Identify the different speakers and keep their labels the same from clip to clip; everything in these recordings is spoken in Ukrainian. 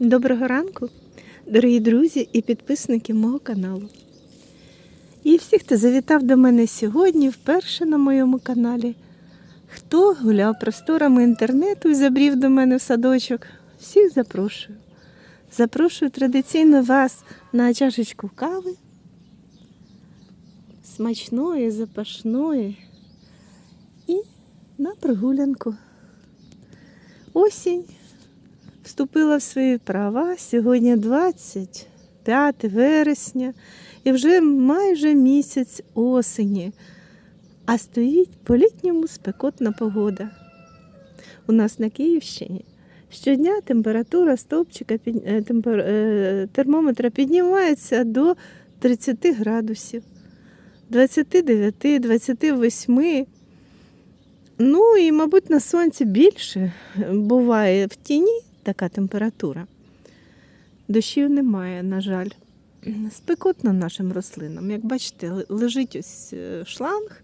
Speaker 1: Доброго ранку, дорогі друзі і підписники мого каналу. І всі, хто завітав до мене сьогодні, вперше на моєму каналі. Хто гуляв просторами інтернету і забрів до мене в садочок, всіх запрошую. Запрошую традиційно вас на чашечку кави, смачної, запашної і на прогулянку. Осінь вступила в свої права. Сьогодні 25 вересня і вже майже місяць осені. А стоїть по-літньому спекотна погода. У нас на Київщині щодня температура стовпчика е, е, термометра піднімається до 30 градусів, 29, 28. Ну і, мабуть, на сонці більше буває в тіні така температура. Дощів немає, на жаль. Спекотно нашим рослинам. Як бачите, лежить ось е, шланг,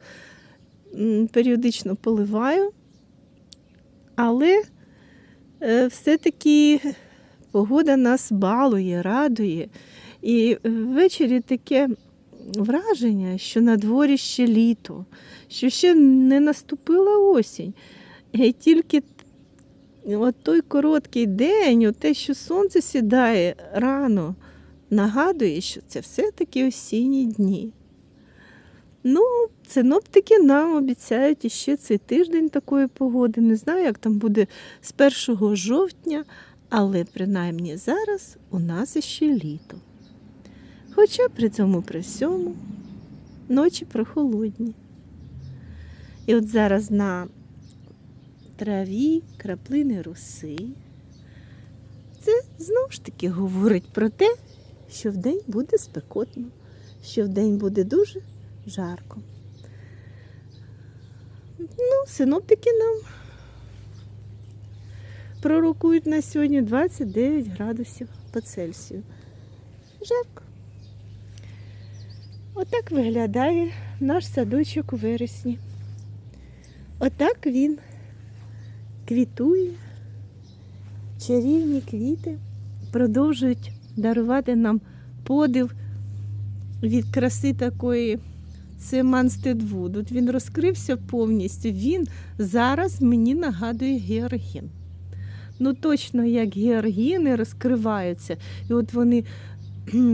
Speaker 1: періодично поливаю, але е, все-таки погода нас балує, радує. І ввечері таке враження, що на дворі ще літо, що ще не наступила осінь. І тільки от той короткий день, от те, що сонце сідає рано, нагадує, що це все-таки осінні дні. Ну, синоптики нам обіцяють іще цей тиждень такої погоди. Не знаю, як там буде з 1 жовтня, але принаймні зараз у нас іще літо. Хоча при цьому при всьому ночі прохолодні. І от зараз на траві краплини роси. Це знову ж таки говорить про те, що вдень буде спекотно, що вдень буде дуже жарко. Ну, синоптики нам пророкують на сьогодні 29 градусів по Цельсію. Жарко. Отак виглядає наш садочок у вересні. Отак він квітує, чарівні квіти продовжують дарувати нам подив від краси такої. Це Манстедвуд. От він розкрився повністю. Він зараз мені нагадує георгін. Ну, точно як георгіни розкриваються. І от вони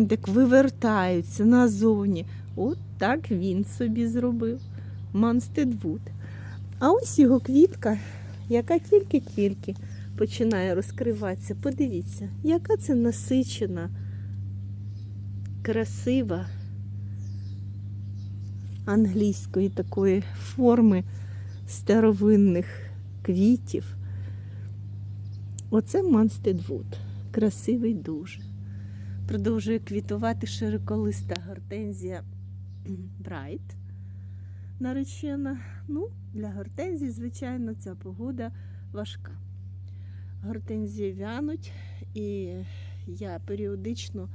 Speaker 1: так вивертаються назовні. От так він собі зробив. Манстедвуд. А ось його квітка, яка тільки-тільки починає розкриватися. Подивіться, яка це насичена, красива англійської такої форми старовинних квітів. Оце Манстедвуд. Красивий дуже. Продовжує квітувати широколиста гортензія Брайт наречена. Ну, для гортензії, звичайно, ця погода важка. Гортензії вянуть, і я періодично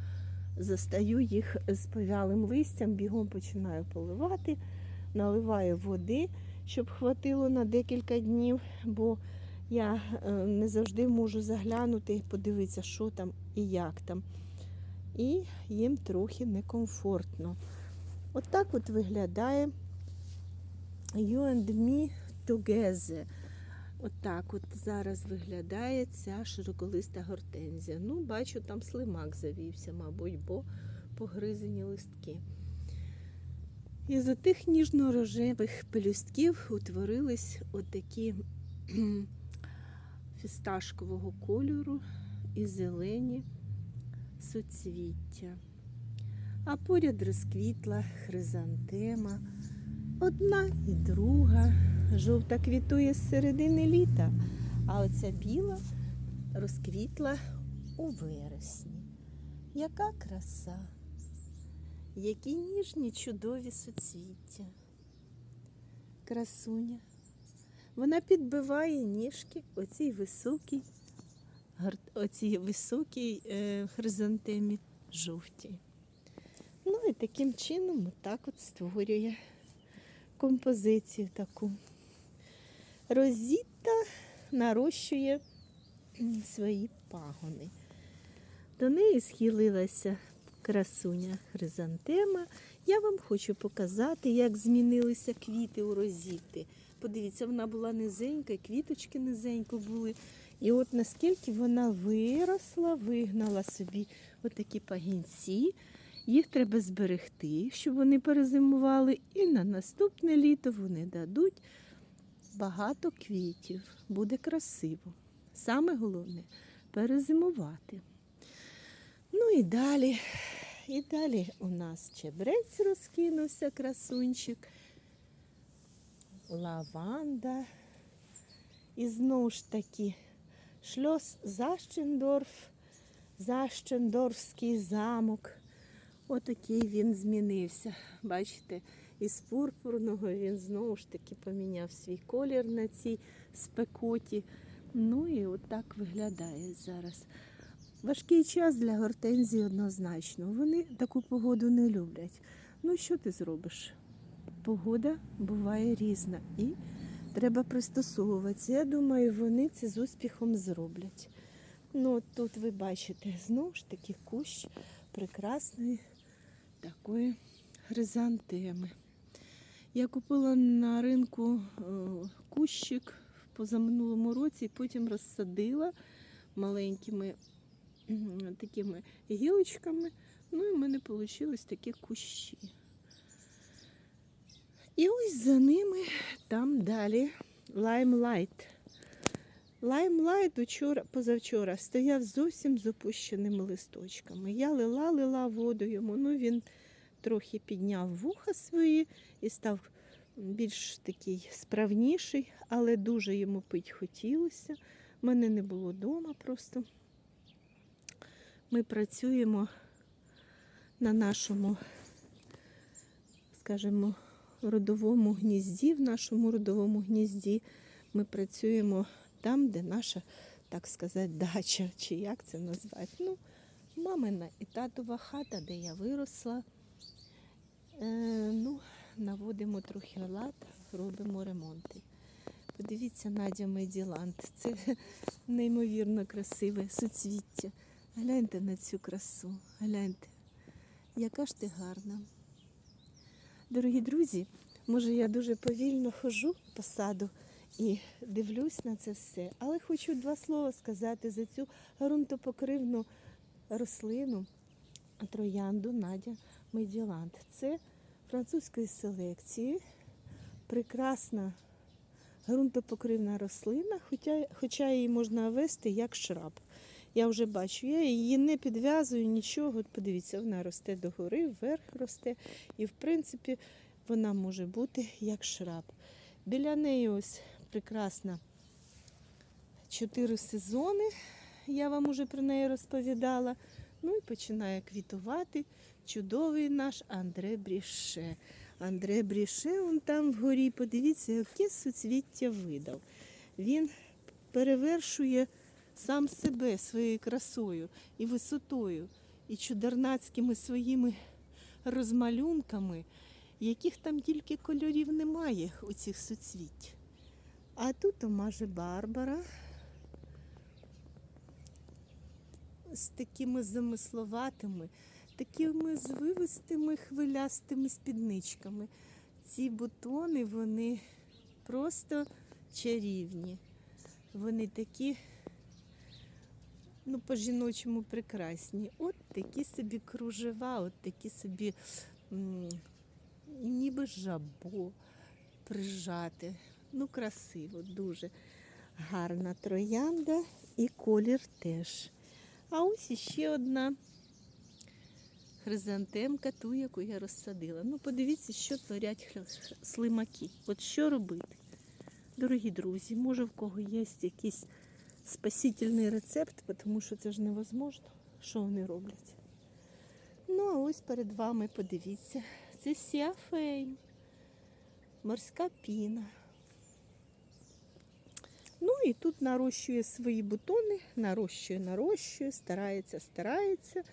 Speaker 1: застаю їх з повялим листям, бігом починаю поливати, наливаю води, щоб хватило на декілька днів, бо я е, не завжди можу заглянути і подивитися, що там і як там. І їм трохи некомфортно. Отак от виглядає You and me together. Отак от зараз виглядає ця широколиста гортензія. Ну, бачу, там слимак завівся, мабуть, бо погризені листки. Із отих ніжно-рожевих пелюстків утворились отакі фісташкового кольору і зелені суцвіття. А поряд розквітла хризантема. Одна і друга. Жовта квітує з середини літа, а оця біла розквітла у вересні. Яка краса, які ніжні чудові суцвіття. Красуня. Вона підбиває ніжки оцій високій, оцій високій е, хризантемі жовтій. Ну і таким чином отак от створює композицію таку. Розіта нарощує свої пагони. До неї схилилася красуня хризантема. Я вам хочу показати, як змінилися квіти у розітти. Подивіться, вона була низенька, квіточки низенько були. І от наскільки вона виросла, вигнала собі отакі пагінці. Їх треба зберегти, щоб вони перезимували, і на наступне літо вони дадуть багато квітів. Буде красиво. Саме головне перезимувати. Ну і далі. І далі у нас чебрець розкинувся, красунчик, лаванда. І знову ж таки шльос Защендорф, Защендорфський замок. Отакий він змінився. Бачите, із пурпурного він знову ж таки поміняв свій колір на цій спекоті. Ну і отак виглядає зараз. Важкий час для гортензії однозначно. Вони таку погоду не люблять. Ну, що ти зробиш? Погода буває різна і треба пристосовуватися. Я думаю, вони це з успіхом зроблять. Ну, тут ви бачите знову ж таки кущ прекрасної такої хризантеми. Я купила на ринку е, кущик позаминулому році, потім розсадила маленькими такими гілочками. Ну і в мене вийшли такі кущі. І ось за ними там далі лаймлайт. Лаймлайт учора, позавчора стояв зовсім з опущеними листочками. Я лила, лила воду йому. Ну він трохи підняв вуха свої і став більш такий справніший, але дуже йому пить хотілося. Мене не було вдома просто. Ми працюємо на нашому, скажімо, родовому гнізді, в нашому родовому гнізді. Ми працюємо там, де наша, так сказати, дача, чи як це назвати. Ну, мамина і татова хата, де я виросла. Е, ну, наводимо трохи лад, робимо ремонти. Подивіться, Надя Меділанд. Це неймовірно красиве суцвіття. Гляньте на цю красу. Гляньте, яка ж ти гарна. Дорогі друзі, може я дуже повільно ходжу по саду і дивлюсь на це все, але хочу два слова сказати за цю ґрунтопокривну рослину троянду Надя Меділанд. Це французької селекції, прекрасна ґрунтопокривна рослина, хоча, хоча її можна вести як шраб. Я вже бачу, я її не підв'язую, нічого. От подивіться, вона росте догори, вверх росте. І, в принципі, вона може бути як шраб. Біля неї ось прекрасна чотири сезони. Я вам уже про неї розповідала. Ну і починає квітувати чудовий наш Андре Бріше. Андре Бріше, он там вгорі, подивіться, яке суцвіття видав. Він перевершує сам себе своєю красою і висотою, і чудернацькими своїми розмалюнками, яких там тільки кольорів немає у цих суцвіть. А тут омаже Барбара з такими замисловатими, такими звивистими хвилястими спідничками. Ці бутони, вони просто чарівні. Вони такі, ну, по-жіночому прекрасні. От такі собі кружева, от такі собі м, ніби жабо прижати. Ну, красиво, дуже гарна троянда і колір теж. А ось іще одна хризантемка, ту, яку я розсадила. Ну, подивіться, що творять слимаки. От що робити? Дорогі друзі, може в кого є якийсь спасительний рецепт, тому що це ж невозможно, що вони роблять. Ну, а ось перед вами подивіться, це сіафейм, морська піна. Ну і тут нарощує свої бутони, нарощує, нарощує, старається, старається,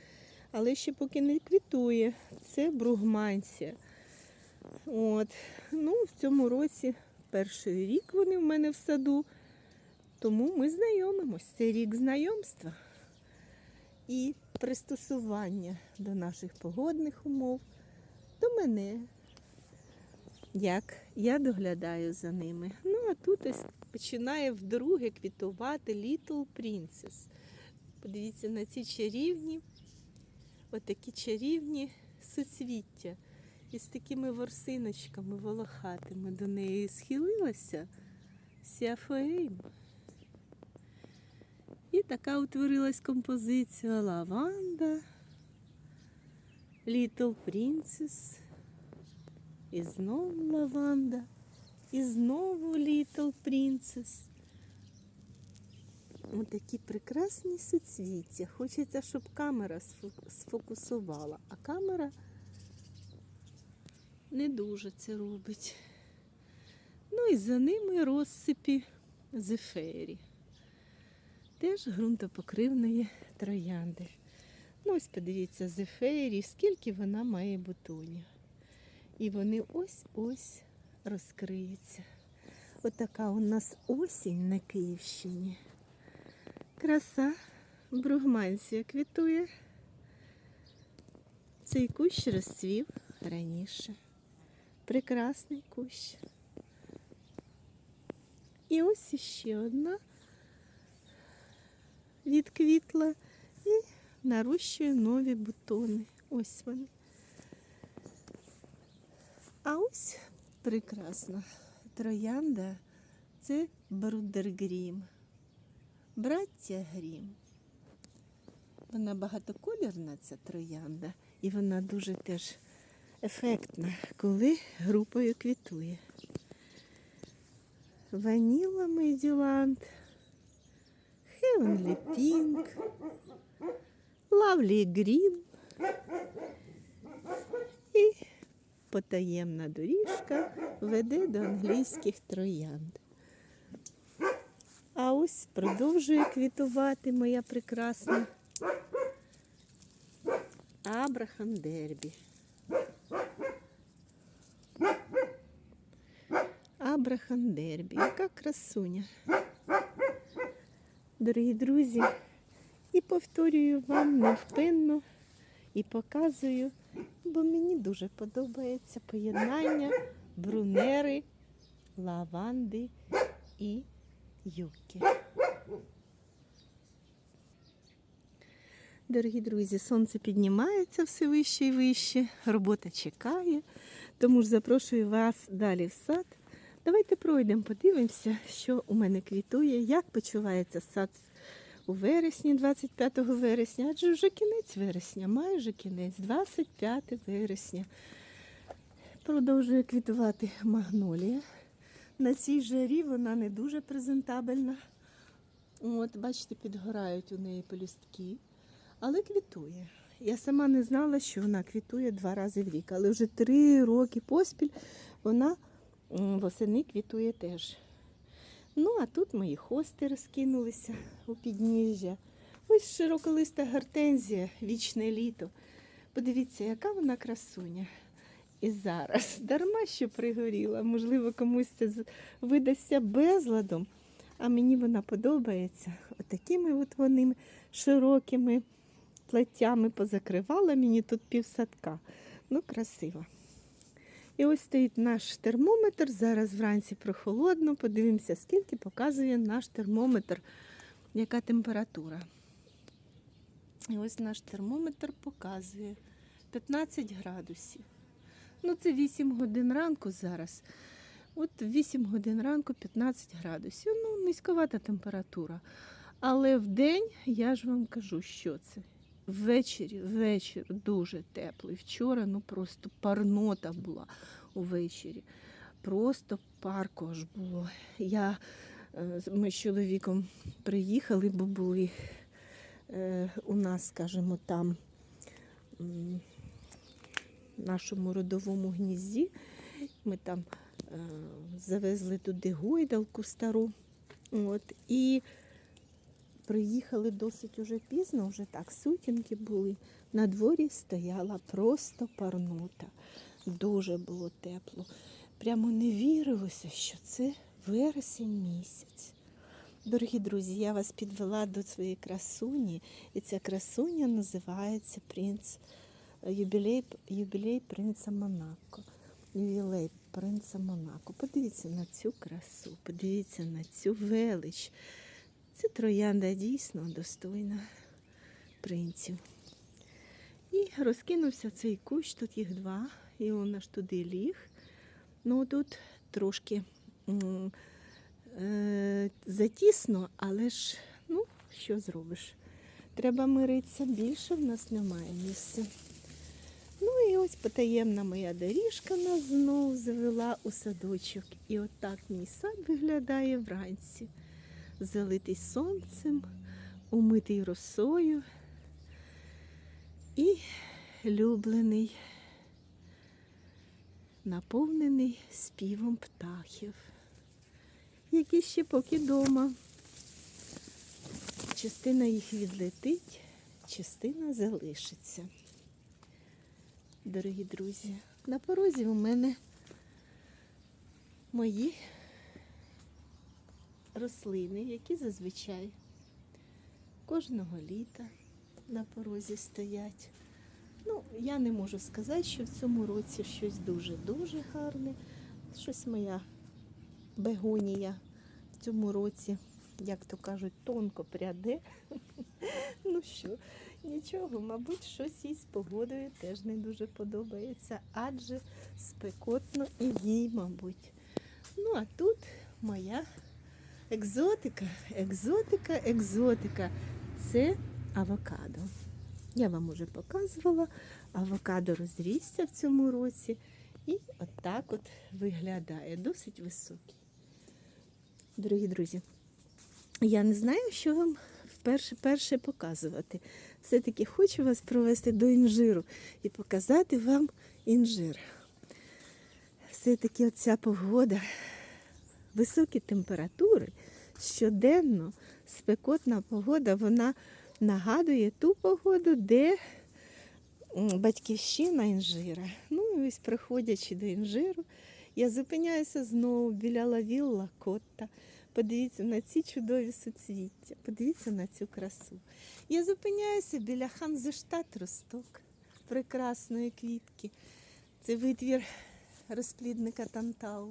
Speaker 1: але ще поки не квітує. Це бругманція. От. Ну, в цьому році перший рік вони в мене в саду, тому ми знайомимось. Це рік знайомства. І пристосування до наших погодних умов, до мене. Як я доглядаю за ними. Ну, а тут ось починає вдруге квітувати Little Princess. Подивіться на ці чарівні, отакі чарівні суцвіття. Із такими ворсиночками волохатими до неї схилилася Сіафоейм. І така утворилась композиція лаванда, Little Princess, і знову лаванда, і знову Little Princess. Ось такі прекрасні суцвіття. Хочеться, щоб камера сфокусувала, а камера не дуже це робить. Ну і за ними розсипі зефері. Теж ґрунтопокривної троянди. Ну, ось подивіться, зефері, скільки вона має бутонів. І вони ось-ось розкриються. Отака у нас осінь на Київщині. Краса бругманція квітує. Цей кущ розцвів раніше. Прекрасний кущ. І ось іще одна відквітла і нарощує нові бутони. Ось вони. А ось прекрасна троянда це Брудергрім. Браття Грім. Вона багатоколірна, ця троянда, і вона дуже теж ефектна, коли групою квітує. Ваніла Меділанд, Heavenly Pink, Lovely Green і потаємна доріжка веде до англійських троянд. А ось продовжує квітувати моя прекрасна Абрахам Дербі. Абрахам Дербі. Яка красуня. Дорогі друзі, і повторюю вам невпинно і показую, бо мені дуже подобається поєднання брунери, лаванди і юки. Дорогі друзі, сонце піднімається все вище і вище, робота чекає, тому ж запрошую вас далі в сад. Давайте пройдемо, подивимося, що у мене квітує, як почувається сад у вересні, 25 вересня, адже вже кінець вересня, майже кінець, 25 вересня. Продовжує квітувати магнолія. На цій жарі вона не дуже презентабельна. От, бачите, підгорають у неї пелюстки, але квітує. Я сама не знала, що вона квітує два рази в рік, але вже три роки поспіль вона восени квітує теж. Ну, а тут мої хости розкинулися у підніжжя. Ось широколиста гортензія, вічне літо. Подивіться, яка вона красуня. І зараз, дарма що пригоріла, можливо, комусь це видасться безладом, а мені вона подобається. Отакими от вони широкими платтями позакривала мені тут півсадка. Ну, красиво. І ось стоїть наш термометр. Зараз вранці прохолодно. Подивимося, скільки показує наш термометр, яка температура. І ось наш термометр показує 15 градусів. Ну, це 8 годин ранку зараз. От 8 годин ранку 15 градусів. Ну, низьковата температура. Але в день я ж вам кажу, що це. Ввечері, вечір дуже теплий. Вчора ну просто парнота була увечері. Просто парко аж було. Я, е, ми з чоловіком приїхали, бо були е, у нас, скажімо, там в нашому родовому гнізді. Ми там е, завезли туди гойдалку стару. От, і приїхали досить уже пізно, вже так сутінки були. На дворі стояла просто парнота. Дуже було тепло. Прямо не вірилося, що це вересень місяць. Дорогі друзі, я вас підвела до своєї красуні, і ця красуня називається принц юбілей, юбілей принца Монако. Ювілей принца Монако. Подивіться на цю красу, подивіться на цю велич. Це троянда дійсно достойна принців. І розкинувся цей кущ, тут їх два, і він аж туди ліг. Ну тут трошки е, затісно, але ж, ну, що зробиш? Треба миритися, більше в нас немає місця. Ну і ось потаємна моя доріжка нас знов завела у садочок. І отак мій сад виглядає вранці. Залитий сонцем, умитий росою і люблений, наповнений співом птахів, які ще поки дома. Частина їх відлетить, частина залишиться. Дорогі друзі, на порозі у мене мої рослини, які зазвичай кожного літа на порозі стоять. Ну, я не можу сказати, що в цьому році щось дуже-дуже гарне. Щось моя бегонія в цьому році, як то кажуть, тонко пряде. Ну що, нічого, мабуть, щось їй з погодою теж не дуже подобається, адже спекотно і їй, мабуть. Ну, а тут моя екзотика, екзотика, екзотика. Це авокадо. Я вам уже показувала, авокадо розрісся в цьому році. І отак от виглядає, досить високий. Дорогі друзі, я не знаю, що вам вперше перше показувати. Все-таки хочу вас провести до інжиру і показати вам інжир. Все-таки оця погода, високі температури, щоденно спекотна погода, вона нагадує ту погоду, де батьківщина інжира. Ну і ось приходячи до інжиру, я зупиняюся знову біля лавілла Котта. Подивіться на ці чудові суцвіття, подивіться на цю красу. Я зупиняюся біля Ханзештат Росток, прекрасної квітки. Це витвір розплідника Тантау.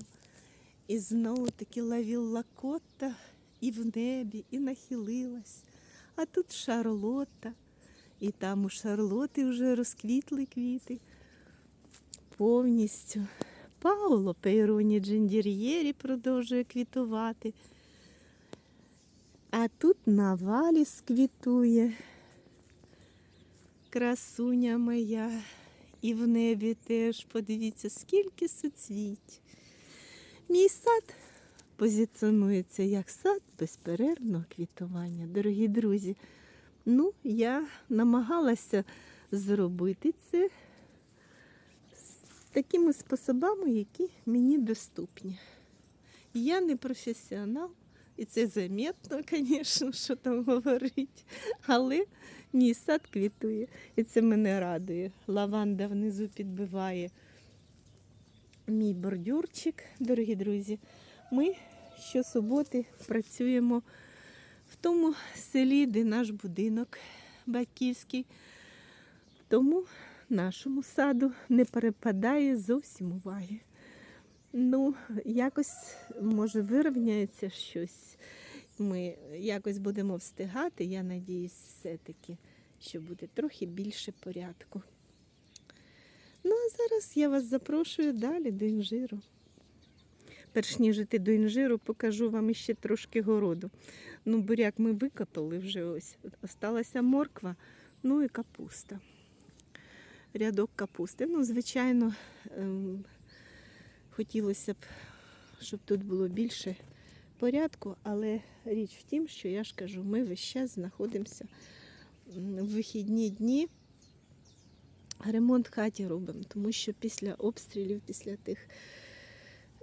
Speaker 1: І знову таки лавілла Котта і в небі, і нахилилась. А тут Шарлота. І там у Шарлоти вже розквітли квіти повністю. Пауло Пейроні Джендір'єрі продовжує квітувати. А тут Наваліс квітує. Красуня моя. І в небі теж подивіться, скільки суцвіть. Мій сад позиціонується як сад безперервного квітування. Дорогі друзі, ну, я намагалася зробити це такими способами, які мені доступні. Я не професіонал, і це замітно, звісно, що там говорить. Але мій сад квітує, і це мене радує. Лаванда внизу підбиває мій бордюрчик, дорогі друзі. Ми щосуботи працюємо в тому селі, де наш будинок батьківський. Тому нашому саду не перепадає зовсім уваги. Ну, якось, може, вирівняється щось. Ми якось будемо встигати. Я надіюсь, все-таки, що буде трохи більше порядку. Ну, а зараз я вас запрошую далі до інжиру. Перш ніж іти до інжиру, покажу вам ще трошки городу. Ну, буряк ми викопали вже ось. Осталася морква, ну і капуста рядок капусти. Ну, звичайно, ем, хотілося б, щоб тут було більше порядку, але річ в тім, що я ж кажу, ми весь час знаходимося в вихідні дні. Ремонт хаті робимо, тому що після обстрілів, після тих,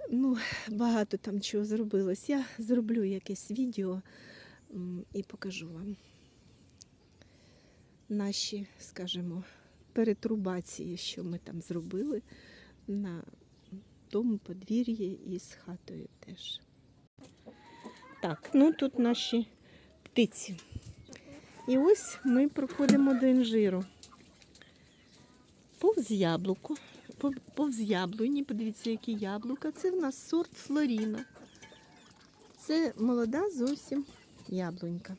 Speaker 1: ну, багато там чого зробилось. Я зроблю якесь відео і покажу вам наші, скажімо, перетрубації, що ми там зробили на тому подвір'ї і з хатою теж. Так, ну тут наші птиці. І ось ми проходимо до інжиру. Повз яблуко, повз яблуні, подивіться, які яблука. Це в нас сорт Флоріна. Це молода зовсім яблунька.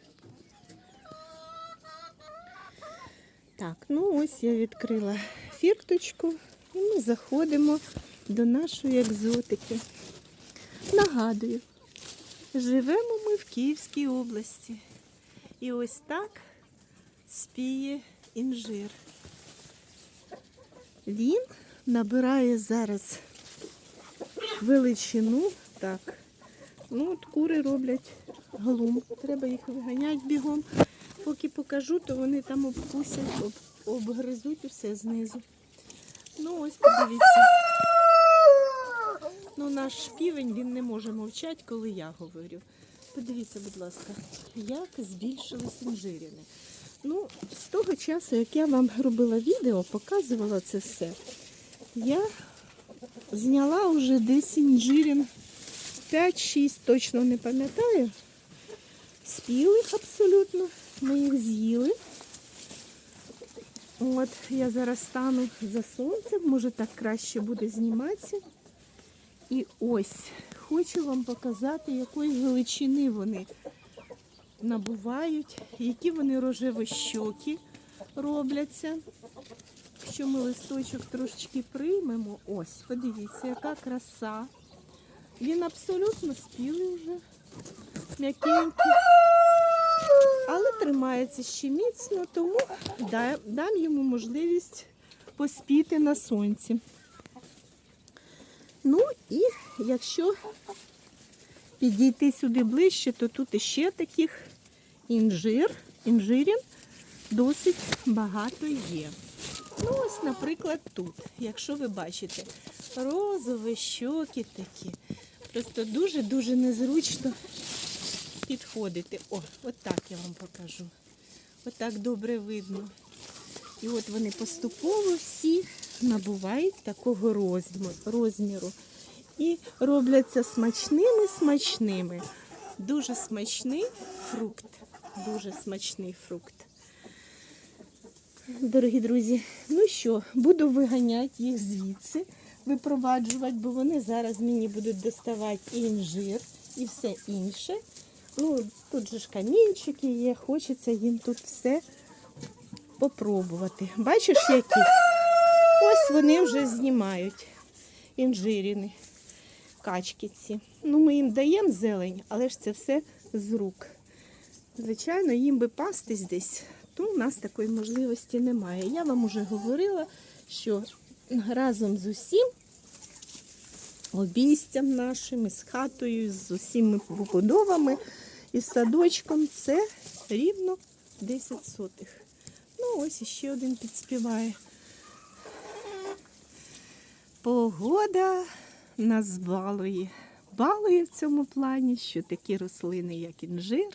Speaker 1: Так, ну ось я відкрила фірточку і ми заходимо до нашої екзотики. Нагадую, живемо ми в Київській області. І ось так спіє інжир. Він набирає зараз величину. Так. Ну, от кури роблять глум. Треба їх виганяти бігом. Поки покажу, то вони там обкусять, об, обгризуть усе знизу. Ну, ось подивіться. Ну, наш півень він не може мовчати, коли я говорю. Подивіться, будь ласка, як збільшились інжирини. Ну, з того часу, як я вам робила відео, показувала це все, я зняла вже десь інжирин 5-6, точно не пам'ятаю. Спілих абсолютно. Ми їх з'їли. От, я зараз стану за сонцем, може так краще буде зніматися. І ось хочу вам показати, якої величини вони набувають, які вони рожевощокі робляться. Якщо ми листочок трошечки приймемо, ось, подивіться, яка краса. Він абсолютно спілий вже, м'якенький, але тримається ще міцно, тому дам йому можливість поспіти на сонці. Ну і якщо підійти сюди ближче, то тут іще таких інжир, інжирін досить багато є. Ну, ось, наприклад, тут, якщо ви бачите, розові щоки такі. Просто дуже-дуже незручно підходити. О, от так я вам покажу. От так добре видно. І от вони поступово всі набувають такого розміру. І робляться смачними смачними. Дуже смачний фрукт. Дуже смачний фрукт. Дорогі друзі, ну що, буду виганяти їх звідси, випроваджувати, бо вони зараз мені будуть доставати і інжир, і все інше. Ну, тут же ж камінчики є, хочеться їм тут все попробувати. Бачиш, які? Ось вони вже знімають інжиріни, качки ці. Ну, ми їм даємо зелень, але ж це все з рук. Звичайно, їм би пастись десь, то у нас такої можливості немає. Я вам уже говорила, що разом з усім обійстям нашим, із хатою, з усіма побудовами і садочком це рівно 10 сотих. Ну, ось іще один підспіває. Погода нас балує. Балує в цьому плані, що такі рослини, як інжир,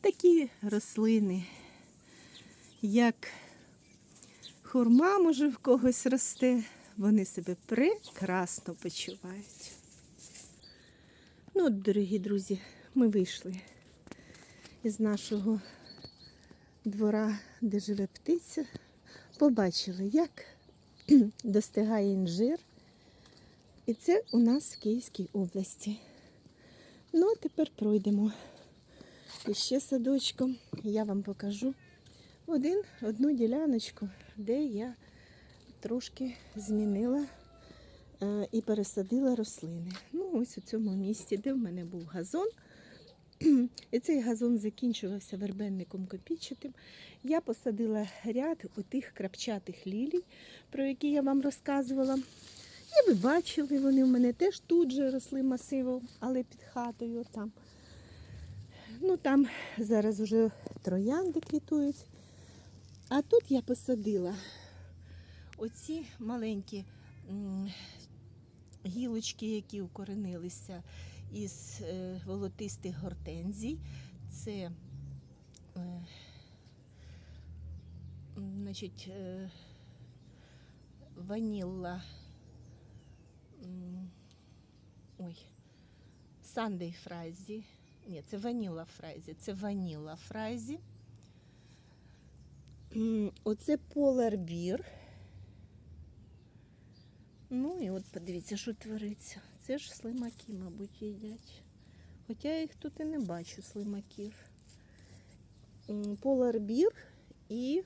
Speaker 1: такі рослини, як хурма, може, в когось росте, вони себе прекрасно почувають. Ну, дорогі друзі, ми вийшли із нашого двора, де живе птиця, побачили, як достигає інжир. І це у нас в Київській області. Ну, а тепер пройдемо і ще садочком. Я вам покажу один, одну діляночку, де я трошки змінила е, і пересадила рослини. Ну, ось у цьому місці, де в мене був газон. І цей газон закінчувався вербенником копійчатим. Я посадила ряд отих крапчатих лілій, про які я вам розказувала. І ви бачили, вони в мене теж тут же росли масивом, але під хатою там. Ну там зараз вже троянди квітують. А тут я посадила оці маленькі гілочки, які укоренилися із е, волотистих гортензій. Це е, значить, е, ванілла. Ой, Сандей Фразі. Ні, це ваніла фрайзі. Це ваніла фрайзі. Оце поларбір. Ну і от подивіться, що твориться. Це ж слимаки, мабуть, їдять. Хоча я їх тут і не бачу, слимаків. Поларбір і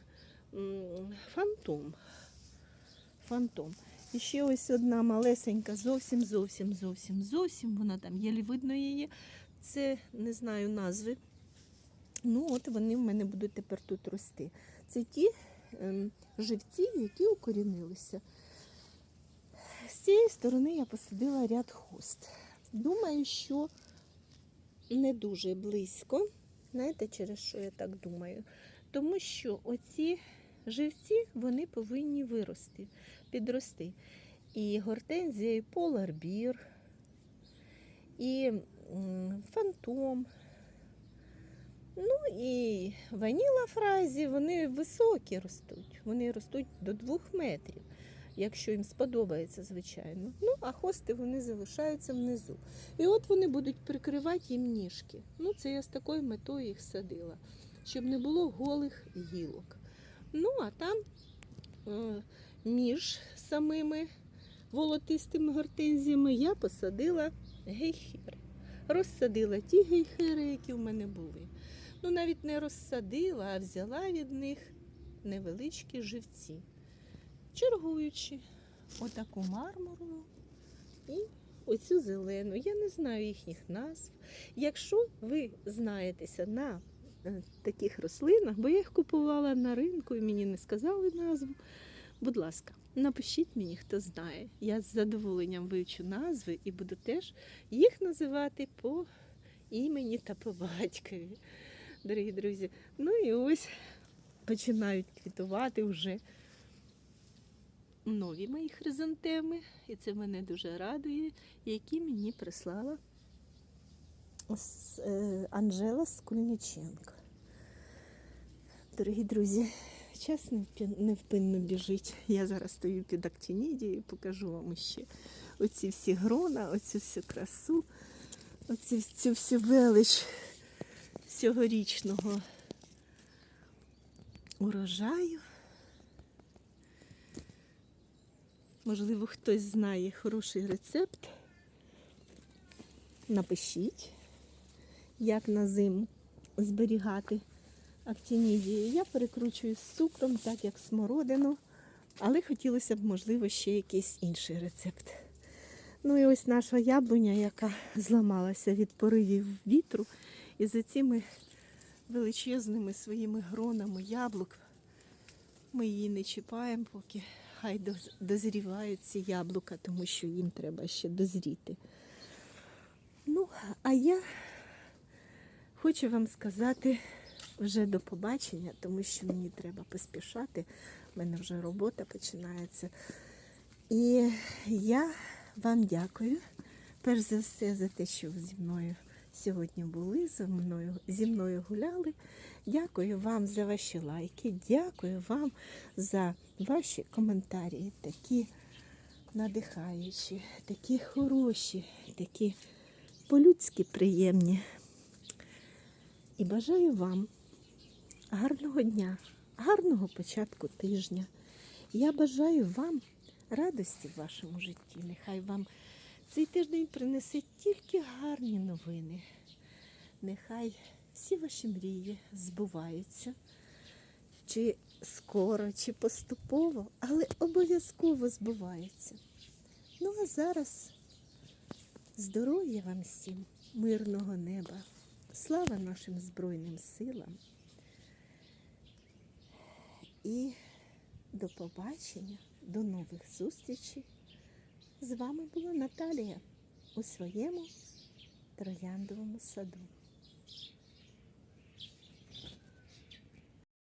Speaker 1: фантом. Фантом. І ще ось одна малесенька, зовсім, зовсім, зовсім, зовсім. Вона там єлі видно її. Це не знаю назви. Ну, от вони в мене будуть тепер тут рости. Це ті ем, живці, які укорінилися. З цієї сторони я посадила ряд хост. Думаю, що не дуже близько. Знаєте, через що я так думаю? Тому що оці живці вони повинні вирости, підрости. І гортензія, і поларбір, і фантом. Ну і ваніла фразі, вони високі ростуть. Вони ростуть до двох метрів, якщо їм сподобається, звичайно. Ну, а хости вони залишаються внизу. І от вони будуть прикривати їм ніжки. Ну, це я з такою метою їх садила, щоб не було голих гілок. Ну, а там е, між самими волотистими гортензіями я посадила гейхери. Розсадила ті гейхери, які в мене були. Ну, навіть не розсадила, а взяла від них невеличкі живці, чергуючи отаку мармурову і оцю зелену. Я не знаю їхніх назв. Якщо ви знаєтеся на е, таких рослинах, бо я їх купувала на ринку і мені не сказали назву. Будь ласка, напишіть мені, хто знає. Я з задоволенням вивчу назви і буду теж їх називати по імені та по батькові. Дорогі друзі. Ну і ось починають квітувати вже нові мої хризантеми. І це мене дуже радує, які мені прислала е, Анжела Скульниченко. Дорогі друзі, час невпинно біжить. Я зараз стою під актинідією і покажу вам ще оці всі грона, оцю всю красу, оцю цю всю велич цьогорічного урожаю. Можливо, хтось знає хороший рецепт. Напишіть, як на зиму зберігати актинідію. Я перекручую з цукром, так як смородину, але хотілося б, можливо, ще якийсь інший рецепт. Ну і ось наша яблуня, яка зламалася від поривів вітру, і за цими величезними своїми гронами яблук ми її не чіпаємо, поки хай дозрівають ці яблука, тому що їм треба ще дозріти. Ну, а я хочу вам сказати вже до побачення, тому що мені треба поспішати. У мене вже робота починається. І я вам дякую, перш за все, за те, що ви зі мною сьогодні були, зі мною, зі мною гуляли. Дякую вам за ваші лайки, дякую вам за ваші коментарі, такі надихаючі, такі хороші, такі по-людськи приємні. І бажаю вам гарного дня, гарного початку тижня. Я бажаю вам радості в вашому житті. Нехай вам цей тиждень принесе тільки гарні новини. Нехай всі ваші мрії збуваються. Чи скоро, чи поступово, але обов'язково збуваються. Ну а зараз здоров'я вам всім, мирного неба, слава нашим Збройним силам. І до побачення, до нових зустрічей. З вами була Наталія у своєму трояндовому саду.